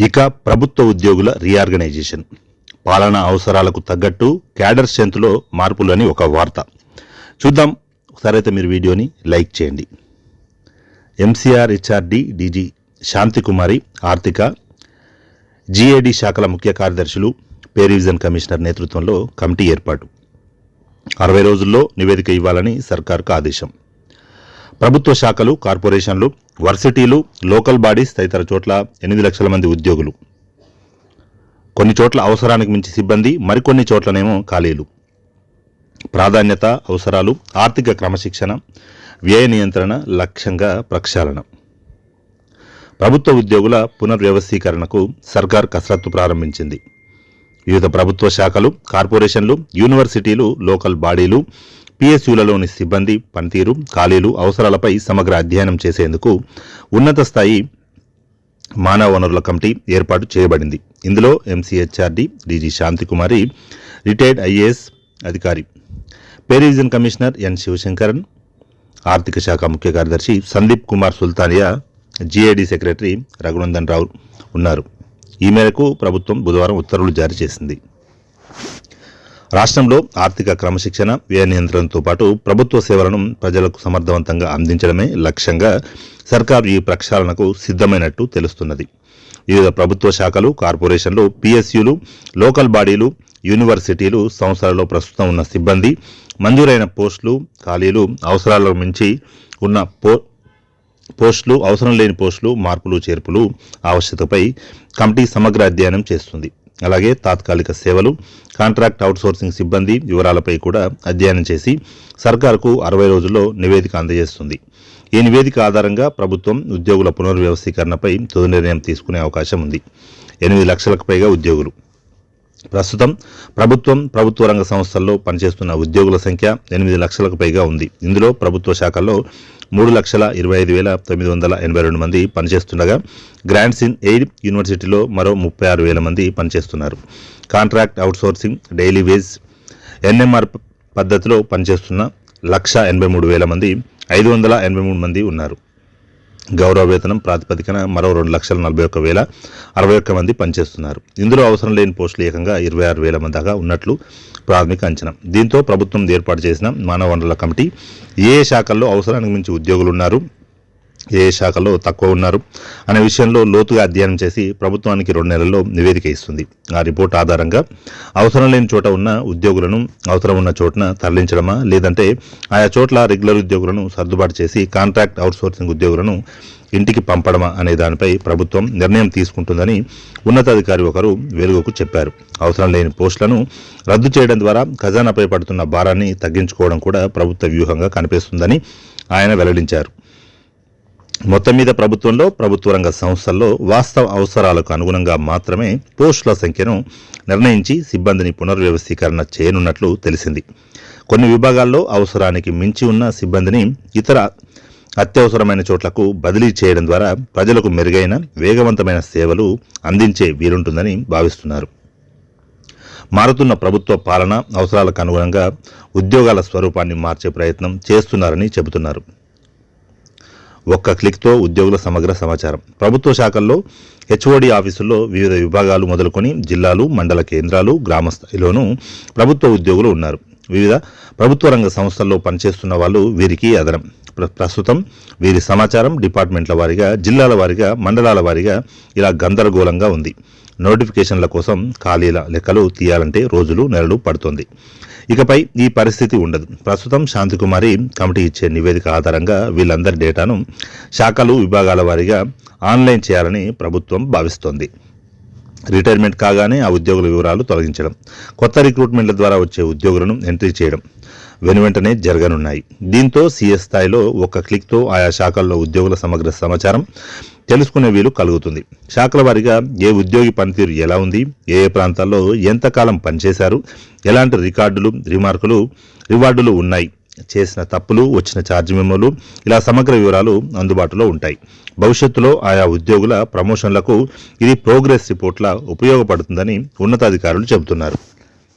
ఇక ప్రభుత్వ ఉద్యోగుల రీఆర్గనైజేషన్. పాలనా అవసరాలకు తగ్గట్టు క్యాడర్ స్ట్రెంత్లో మార్పులు అని ఒక వార్త. చూద్దాం. సరైతే మీరు వీడియోని లైక్ చేయండి. ఎంసీఆర్ హెచ్ఆర్డి డీజీ శాంతికుమారి ఆర్థిక జీఏడి శాఖల ముఖ్య కార్యదర్శులు పే రివిజన్ కమిషనర్ నేతృత్వంలో కమిటీ ఏర్పాటు. అరవై రోజుల్లో నివేదిక ఇవ్వాలని సర్కార్కు ఆదేశం. ప్రభుత్వ శాఖలు కార్పొరేషన్లు వర్సిటీలు లోకల్ బాడీస్ తదితర చోట్ల ఎనిమిది లక్షల మంది ఉద్యోగులు. కొన్ని చోట్ల అవసరానికి మించి సిబ్బంది మరికొన్ని చోట్లనేమో ఖాళీలు. ప్రాధాన్యత అవసరాలు ఆర్థిక క్రమశిక్షణ వ్యయ నియంత్రణ లక్ష్యంగా ప్రక్షాళన. ప్రభుత్వ ఉద్యోగుల పునర్వ్యవస్థీకరణకు సర్కార్ కసరత్తు ప్రారంభించింది. వివిధ ప్రభుత్వ శాఖలు కార్పొరేషన్లు యూనివర్సిటీలు లోకల్ బాడీలు పిఎస్యులలోని సిబ్బంది పనితీరు ఖాళీలు అవసరాలపై సమగ్ర అధ్యయనం చేసేందుకు ఉన్నత స్థాయి మానవ వనరుల కమిటీ ఏర్పాటు చేయబడింది. ఇందులో MCHRD DG Shantikumari retired IAS అధికారి pay revision commissioner N Sivasankaran ఆర్థిక శాఖ ముఖ్య కార్యదర్శి సందీప్ కుమార్ సుల్తానియా జీఏడీ సెక్రటరీ రఘునందన్ రావు ఉన్నారు. ఈ మేరకు ప్రభుత్వం బుధవారం ఉత్తర్వులు జారీ చేసింది. రాష్ట్రంలో ఆర్థిక క్రమశిక్షణ వ్యయ నియంత్రణతో పాటు ప్రభుత్వ సేవలను ప్రజలకు సమర్థవంతంగా అందించడమే లక్ష్యంగా సర్కారు ఈ ప్రక్షాళనకు సిద్ధమైనట్టు తెలుస్తున్నది. వివిధ ప్రభుత్వ శాఖలు కార్పొరేషన్లు పిఎస్యులు లోకల్ బాడీలు యూనివర్సిటీలు సంస్థలలో ప్రస్తుతం ఉన్న సిబ్బంది మంజూరైన పోస్టులు ఖాళీలు అవసరాలకు మించి ఉన్న పో పోస్టులు అవసరం లేని పోస్టులు మార్పులు చేర్పులు ఆవశ్యకతపై కమిటీ సమగ్ర అధ్యయనం చేస్తుంది. అలాగే తాత్కాలిక సేవలు కాంట్రాక్ట్ అవుట్సోర్సింగ్ సిబ్బంది వివరాలపై కూడా అధ్యయనం చేసి సర్కారుకు అరవై రోజుల్లో నివేదిక అందజేస్తుంది. ఈ నివేదిక ఆధారంగా ప్రభుత్వం ఉద్యోగుల పునర్వ్యవస్థీకరణపై తుది నిర్ణయం తీసుకునే అవకాశం ఉంది. ఎనిమిది లక్షలకు పైగా ఉద్యోగులు. ప్రస్తుతం ప్రభుత్వం ప్రభుత్వ రంగ సంస్థల్లో పనిచేస్తున్న ఉద్యోగుల సంఖ్య ఎనిమిది లక్షలకు పైగా ఉంది. ఇందులో ప్రభుత్వ శాఖల్లో మూడు లక్షల ఇరవై ఐదు వేల తొమ్మిది వందల ఎనభై రెండు మంది పనిచేస్తుండగా గ్రాండ్స్ ఇన్ ఎయిడ్ యూనివర్సిటీలో మరో ముప్పై ఆరు వేల మంది పనిచేస్తున్నారు. Contract outsourcing daily wage NMR పద్ధతిలో పనిచేస్తున్న లక్ష ఎనభై మూడు వేల మంది ఐదు వందల ఎనభై మూడు మంది ఉన్నారు. గౌరవ వేతనం ప్రాతిపదికన మరో రెండు లక్షల నలభై ఒక్క వేల అరవై ఒక్క మంది పనిచేస్తున్నారు. ఇందులో అవసరం లేని పోస్టులు ఏకంగా ఇరవై ఆరు వేల మంది దాకా ఉన్నట్లు ప్రాథమిక అంచనా. దీంతో ప్రభుత్వం ఏర్పాటు చేసిన మానవ వనరుల కమిటీ ఏ ఏ శాఖల్లో అవసరానికి మించి ఉద్యోగులు ఉన్నారు ఏ ఏ తక్కువ ఉన్నారు అనే విషయంలో లోతుగా అధ్యయనం చేసి ప్రభుత్వానికి రెండు నెలల్లో నివేదిక ఇస్తుంది. ఆ రిపోర్ట్ ఆధారంగా అవసరం లేని చోట ఉన్న ఉద్యోగులను అవసరం ఉన్న చోటున తరలించడమా లేదంటే ఆయా చోట్ల రెగ్యులర్ ఉద్యోగులను సర్దుబాటు చేసి కాంట్రాక్ట్ అవుట్సోర్సింగ్ ఉద్యోగులను ఇంటికి పంపడమా అనే దానిపై ప్రభుత్వం నిర్ణయం తీసుకుంటుందని ఉన్నతాధికారి ఒకరు వెలుగుకు చెప్పారు. అవసరం లేని పోస్టులను రద్దు చేయడం ద్వారా ఖజానాపై పడుతున్న భారాన్ని తగ్గించుకోవడం కూడా ప్రభుత్వ వ్యూహంగా కనిపిస్తుందని ఆయన వెల్లడించారు. మొత్తం మీద ప్రభుత్వంలో ప్రభుత్వ రంగ సంస్థల్లో వాస్తవ అవసరాలకు అనుగుణంగా మాత్రమే పోస్టుల సంఖ్యను నిర్ణయించి సిబ్బందిని పునర్వ్యవస్థీకరణ చేయనున్నట్లు తెలిసింది. కొన్ని విభాగాల్లో అవసరానికి మించి ఉన్న సిబ్బందిని ఇతర అత్యవసరమైన చోట్లకు బదిలీ చేయడం ద్వారా ప్రజలకు మెరుగైన వేగవంతమైన సేవలు అందించే వీలుంటుందని భావిస్తున్నారు. మారుతున్న ప్రభుత్వ పాలన అవసరాలకు అనుగుణంగా ఉద్యోగాల స్వరూపాన్ని మార్చే ప్రయత్నం చేస్తున్నారని చెబుతున్నారు. ఒక్క క్లిక్తో ఉద్యోగుల సమగ్ర సమాచారం. ప్రభుత్వ శాఖల్లో హెచ్ఓడి ఆఫీసుల్లో వివిధ విభాగాలు మొదలుకొని జిల్లాలు మండల కేంద్రాలు గ్రామ స్థాయిలోనూ ప్రభుత్వ ఉద్యోగులు ఉన్నారు. వివిధ ప్రభుత్వ రంగ సంస్థల్లో పనిచేస్తున్న వాళ్ళు వీరికి అదనం. ప్ర- ప్రస్తుతం వీరి సమాచారం డిపార్ట్మెంట్ల వారీగా జిల్లాల వారీగా మండలాల వారీగా ఇలా గందరగోళంగా ఉంది. నోటిఫికేషన్ల కోసం ఖాళీల లెక్కలు తీయాలంటే రోజులు నెలలు పడుతుంది. ఇకపై ఈ పరిస్థితి ఉండదు. ప్రస్తుతం శాంతికుమారి కమిటీ ఇచ్చే నివేదిక ఆధారంగా వీళ్ళందరి డేటాను శాఖలు విభాగాల వారీగా ఆన్లైన్ చేయాలని ప్రభుత్వం భావిస్తోంది. రిటైర్మెంట్ కాగానే ఆ ఉద్యోగుల వివరాలు తొలగించడం కొత్త రిక్రూట్మెంట్ల ద్వారా వచ్చే ఉద్యోగులను ఎంట్రీ చేయడం వెనువెంటనే జరగనున్నాయి. దీంతో సీఎస్ స్థాయిలో ఒక్క క్లిక్తో ఆయా శాఖల్లో ఉద్యోగుల సమగ్ర సమాచారం తెలుసుకునే వీలు కలుగుతుంది. శాఖల వారీగా ఏ ఉద్యోగి పనితీరు ఎలా ఉంది? ఏ ఏ ప్రాంతాల్లో ఎంతకాలం పనిచేశారు? ఎలాంటి రికార్డులు రిమార్కులు రివార్డులు ఉన్నాయి? చేసిన తప్పులు వచ్చిన ఛార్జ్ మెమోలు ఇలా సమగ్ర వివరాలు అందుబాటులో ఉంటాయి. భవిష్యత్తులో ఆయా ఉద్యోగుల ప్రమోషన్లకు ఇది ప్రోగ్రెస్ రిపోర్ట్ల ఉపయోగపడుతుందని ఉన్నతాధికారులు చెబుతున్నారు.